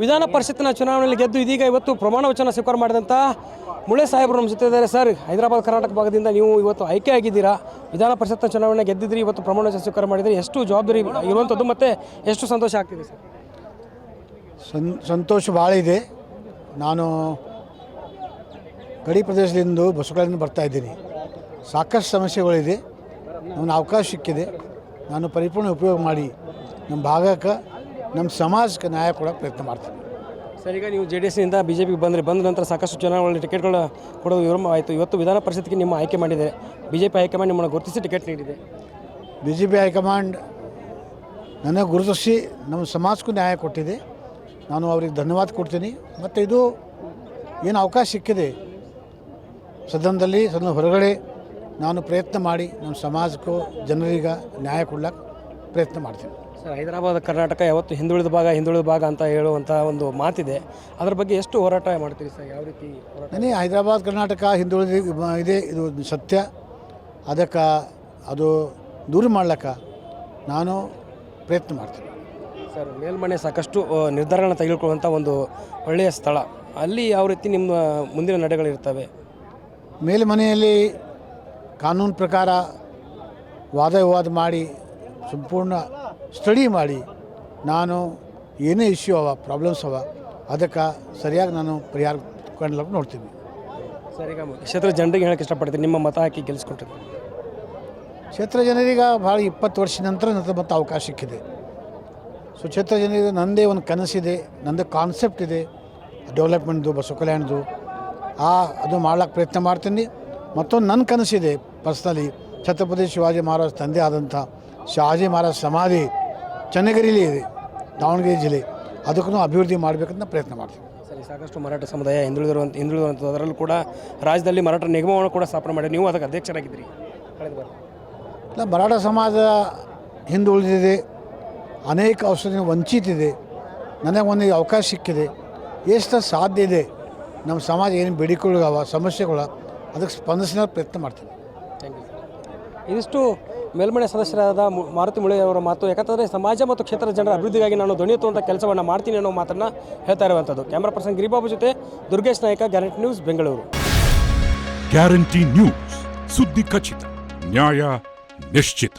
ವಿಧಾನ ಪರಿಷತ್ತಿನ ಚುನಾವಣೆಯಲ್ಲಿ ಗೆದ್ದು ಇದೀಗ ಇವತ್ತು ಪ್ರಮಾಣ ವಚನ ಸ್ವೀಕಾರ ಮಾಡಿದಂಥ ಮುಳೆ ಸಾಹೇಬರು ನಮ್ಮ ಜೊತೆ ಇದ್ದಾರೆ. ಸರ್, ಹೈದರಾಬಾದ್, ಕರ್ನಾಟಕ ಭಾಗದಿಂದ ನೀವು ಇವತ್ತು ಆಯ್ಕೆ ಆಗಿದ್ದೀರಾ? ವಿಧಾನ ಪರಿಷತ್ತಿನ ಚುನಾವಣೆ ಗೆದ್ದಿದ್ರಿ, ಇವತ್ತು ಪ್ರಮಾಣ ವಚನ ಸ್ವೀಕಾರ ಮಾಡಿದರೆ. ಎಷ್ಟು ಜವಾಬ್ದಾರಿ ಇರುವಂಥದ್ದು ಮತ್ತು ಎಷ್ಟು ಸಂತೋಷ ಆಗ್ತಿದೆ ಸರ್? ಸಂತೋಷ ಭಾಳ ಇದೆ. ನಾನು ಗಡಿ ಪ್ರದೇಶದಿಂದ ಬಸ್ಸುಗಳಿಂದ ಬರ್ತಾ ಇದ್ದೀನಿ. ಸಾಕಷ್ಟು ಸಮಸ್ಯೆಗಳಿದೆ. ನನ್ನ ಅವಕಾಶ ಸಿಕ್ಕಿದೆ. ನಾನು ಪರಿಪೂರ್ಣ ಉಪಯೋಗ ಮಾಡಿ. ನಮ್ಮ ಭಾಗಕ್ಕೆ ನಮ್ಮ ಸಮಾಜಕ್ಕೆ ನ್ಯಾಯ ಕೊಡೋಕ್ಕೆ ಪ್ರಯತ್ನ ಮಾಡ್ತೀನಿ ಸರ್ ಈಗ ನೀವು ಜೆ ಡಿ ಎಸ್ನಿಂದ ಬಿ ಜೆ ಪಿಗೆ ಬಂದರೆ ಬಂದ ನಂತರ ಸಾಕಷ್ಟು ಚುನಾವಣೆ ಟಿಕೆಟ್ಗಳು ಕೊಡೋದು ವಿಳಂಬ ಆಯಿತು. ಇವತ್ತು ವಿಧಾನ ಪರಿಷತ್ಗೆ ನಿಮ್ಮ ಆಯ್ಕೆ ಮಾಡಿದೆ. ಬಿ ಜೆ ಪಿ ಹೈಕಮಾಂಡ್ ನಿಮ್ಮನ್ನು ಗುರುತಿಸಿ ಟಿಕೆಟ್ ನೀಡಿದೆ. ಬಿ ಜೆ ಪಿ ಹೈಕಮಾಂಡ್ ನನಗೆ ಗುರುತಿಸಿ ನಮ್ಮ ಸಮಾಜಕ್ಕೂ ನ್ಯಾಯ ಕೊಟ್ಟಿದೆ. ನಾನು ಅವ್ರಿಗೆ ಧನ್ಯವಾದ ಕೊಡ್ತೀನಿ. ಮತ್ತು ಇದು ಏನು ಅವಕಾಶ ಸಿಕ್ಕಿದೆ? ಸದನದಲ್ಲಿ ಸದನ ಹೊರಗಡೆ ನಾನು ಪ್ರಯತ್ನ ಮಾಡಿ ನಮ್ಮ ಸಮಾಜಕ್ಕೂ ಜನರಿಗೆ ನ್ಯಾಯ ಕೊಡ್ಲಿಕ್ಕೆ ಪ್ರಯತ್ನ ಮಾಡ್ತೀನಿ ಸರ್ ಹೈದರಾಬಾದ್ ಕರ್ನಾಟಕ ಯಾವತ್ತು ಹಿಂದುಳಿದ ಭಾಗ ಹಿಂದುಳಿದ ಭಾಗ ಅಂತ ಹೇಳುವಂಥ ಒಂದು ಮಾತಿದೆ. ಅದರ ಬಗ್ಗೆ ಎಷ್ಟು ಹೋರಾಟ ಮಾಡ್ತೀರಿ ಸರ್? ಯಾವ ರೀತಿ ಹೋರಾಟ ನನಗೆ ಹೈದರಾಬಾದ್ ಕರ್ನಾಟಕ ಹಿಂದುಳಿದ ಇದೆ ಇದು ಸತ್ಯ. ಅದಕ್ಕೆ ಅದು ದೂರ ಮಾಡ್ಲಿಕ್ಕೆ ನಾನು ಪ್ರಯತ್ನ ಮಾಡ್ತೀನಿ. ಸರ್ ಮೇಲ್ಮನೆ ಸಾಕಷ್ಟು ಆ, ನಿರ್ಧಾರಗಳನ್ನ ತೆಗೆದುಕೊಳ್ಳುವಂಥ ಒಂದು ಒಳ್ಳೆಯ ಸ್ಥಳ. ಅಲ್ಲಿ ಯಾವ ರೀತಿ ನಿಮ್ಮ ಮುಂದಿನ ನಡೆಗಳಿರ್ತವೆ ಮೇಲ್ಮನೆಯಲ್ಲಿ ಕಾನೂನು ಪ್ರಕಾರ ವಾದ ವಿವಾದ ಮಾಡಿ ಸಂಪೂರ್ಣ ಸ್ಟಡಿ ಮಾಡಿ ನಾನು ಏನೇ ಇಶ್ಯೂ ಅವ ಪ್ರಾಬ್ಲಮ್ಸ್ ಅವ ಅದಕ್ಕೆ ಸರಿಯಾಗಿ ನಾನು ಪರಿಹಾರ ಕಂಡ್ಲಕ್ಕೆ ನೋಡ್ತೀನಿ. ಸರ್ ಈಗ ಕ್ಷೇತ್ರ ಜನರಿಗೆ ಹೇಳಕ್ಕೆ ಇಷ್ಟಪಡ್ತೀನಿ ನಿಮ್ಮ ಮತ ಹಾಕಿ ಗೆಲ್ಲಿಸ್ಕೊಟ್ಟಿರ್ತೀನಿ ಕ್ಷೇತ್ರ ಜನರಿಗೆ ಭಾಳ ಇಪ್ಪತ್ತು ವರ್ಷ ನಂತರ ನನ್ನ ಮತ್ತೆ ಅವಕಾಶ ಸಿಕ್ಕಿದೆ. ಸೊ ಕ್ಷೇತ್ರ ಜನರಿಗೆ ನಂದೇ ಒಂದು ಕನಸಿದೆ ನನ್ನದೇ ಕಾನ್ಸೆಪ್ಟ್ ಇದೆ ಡೆವಲಪ್ಮೆಂಟ್ದು ಬಸವ ಕಲ್ಯಾಣದು ಆ ಅದು ಮಾಡ್ಲಿಕ್ಕೆ ಪ್ರಯತ್ನ ಮಾಡ್ತೀನಿ. ಮತ್ತೊಂದು ನನ್ನ ಕನಸಿದೆ ಪರ್ಸ್ನಲಿ ಛತ್ರಪತಿ ಶಿವಾಜಿ ಮಹಾರಾಜ್ ತಂದೆ ಆದಂಥ ಶಿವಾಜಿ ಮಹಾರಾಜ್ ಸಮಾಧಿ ಚನ್ನಗಿರಿಲಿ ಇದೆ ದಾವಣಗೆರೆ ಜಿಲ್ಲೆ. ಅದಕ್ಕೂ ಅಭಿವೃದ್ಧಿ ಮಾಡಬೇಕಂತ ಪ್ರಯತ್ನ ಮಾಡ್ತೀವಿ. ಸರಿ ಸಾಕಷ್ಟು ಮರಾಠ ಸಮುದಾಯ ಹಿಂದುಳಿದಿರುವಂಥ ಅದರಲ್ಲೂ ಕೂಡ ರಾಜ್ಯದಲ್ಲಿ ಮರಾಠ ನಿಗಮವನ್ನು ಕೂಡ ಸ್ಥಾಪನೆ ಮಾಡಿ. ನೀವು ಅದಕ್ಕೆ ಅಧ್ಯಕ್ಷರಾಗಿದ್ದೀರಿ. ಇಲ್ಲ ಮರಾಠ ಸಮಾಜ ಹಿಂದುಳಿದಿದೆ. ಅನೇಕ ಔಷಧಿ ವಂಚಿತಿದೆ. ನನಗೆ ಒಂದು ಅವಕಾಶ ಸಿಕ್ಕಿದೆ. ಎಷ್ಟು ಸಾಧ್ಯ ಇದೆ? ನಮ್ಮ ಸಮಾಜ ಏನು ಬೇಡಿಕೆಗಳವ ಸಮಸ್ಯೆಗಳ ಅದಕ್ಕೆ ಸ್ಪಂದಿಸೋ ಪ್ರಯತ್ನ ಮಾಡ್ತೀನಿ. ಥ್ಯಾಂಕ್ ಯು ಇದಿಷ್ಟು ಮೇಲ್ಮನೆ ಸದಸ್ಯರಾದ ಮಾರುತಿ ಮುಳೆ ಅವರ ಮಾತು, ಯಾಕಂತಂದರೆ ಸಮಾಜ ಮತ್ತು ಕ್ಷೇತ್ರದ ಜನರ ಅಭಿವೃದ್ಧಿಗಾಗಿ ನಾನು ಧ್ವನಿ ಎತ್ತುವಂಥ ಕೆಲಸವನ್ನು ಮಾಡ್ತೀನಿ ಅನ್ನೋ ಮಾತನ್ನು ಹೇಳ್ತಾ ಇರುವಂಥದ್ದು ಕ್ಯಾಮ್ರಾ ಪರ್ಸನ್ ಗಿರಿಬಾಬು ಜೊತೆ Durgesh Nayaka, guarantee news, Bengaluru. Guarantee news, ಸುದ್ದಿ ಖಚಿತ, ನ್ಯಾಯ ನಿಶ್ಚಿತ.